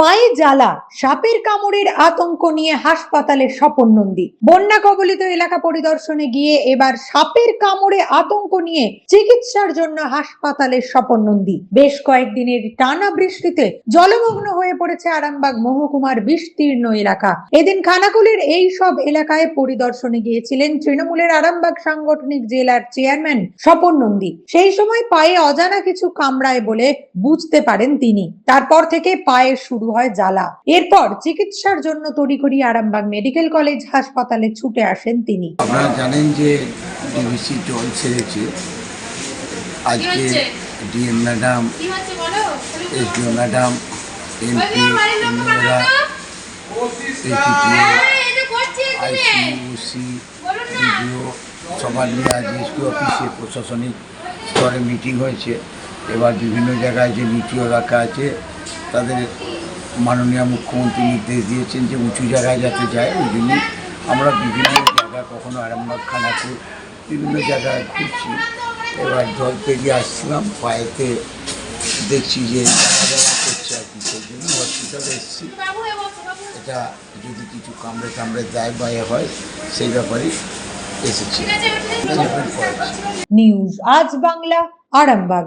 পায়ে জ্বালা, সাপের কামড়ের আতঙ্ক নিয়ে হাসপাতালে স্বপন নন্দী বন্যা কবলিত এলাকা পরিদর্শনে গিয়ে এবার সাপের কামড়ে আতঙ্ক নিয়ে চিকিৎসার জন্য হাসপাতালে স্বপন নন্দী বেশ কয়েকদিনের টানা বৃষ্টিতে জলমগ্ন হয়ে পড়েছে আরামবাগ মহকুমার বিস্তীর্ণ এলাকা। এদিন খানাকুলের এই সব এলাকায় পরিদর্শনে গিয়েছিলেন তৃণমূলের আরামবাগ সাংগঠনিক জেলার চেয়ারম্যান স্বপন নন্দী সেই সময় পায়ে অজানা কিছু কামড়ায় বলে বুঝতে পারেন তিনি। তারপর থেকে পায়ে শুরু হয় জ্বালা। এরপর চিকিৎসার জন্য তড়িঘড়ি আরামবাগ মেডিকেল কলেজ হাসপাতালে ছুটে আসেন তিনি। আপনারা জানেন যে ডিবিসি জল ছেড়েছে। আজকে? ডিএম ম্যাডাম কি এসডিও ম্যাডাম এমপি এমএলএরা। আইসিউসি সবার নিয়ে আজ এসপি অফিসে প্রশাসনিক স্তরে মিটিং হয়েছে। এবার বিভিন্ন জায়গায় যে নীতিও রাখা আছে তাদের মাননীয় মুখ্যমন্ত্রী নির্দেশ দিয়েছেন যে উঁচু জায়গায় যাতে যায় ওই জন্য আমরা বিভিন্ন জায়গা কখনো আরামবাগ খানাপুর বিভিন্ন জায়গায় ঘুরছি। এবার জল পেরিয়ে আসছিলাম পায়েতে দেখছি যে করছে আর কি সেই জন্য হসপিটালে এসেছি। এটা যদি কিছু কামড়ে টামড়ে দেয় বা এ হয় সেই ব্যাপারে এসেছি। নিউজ আজ বাংলা আরামবাগ।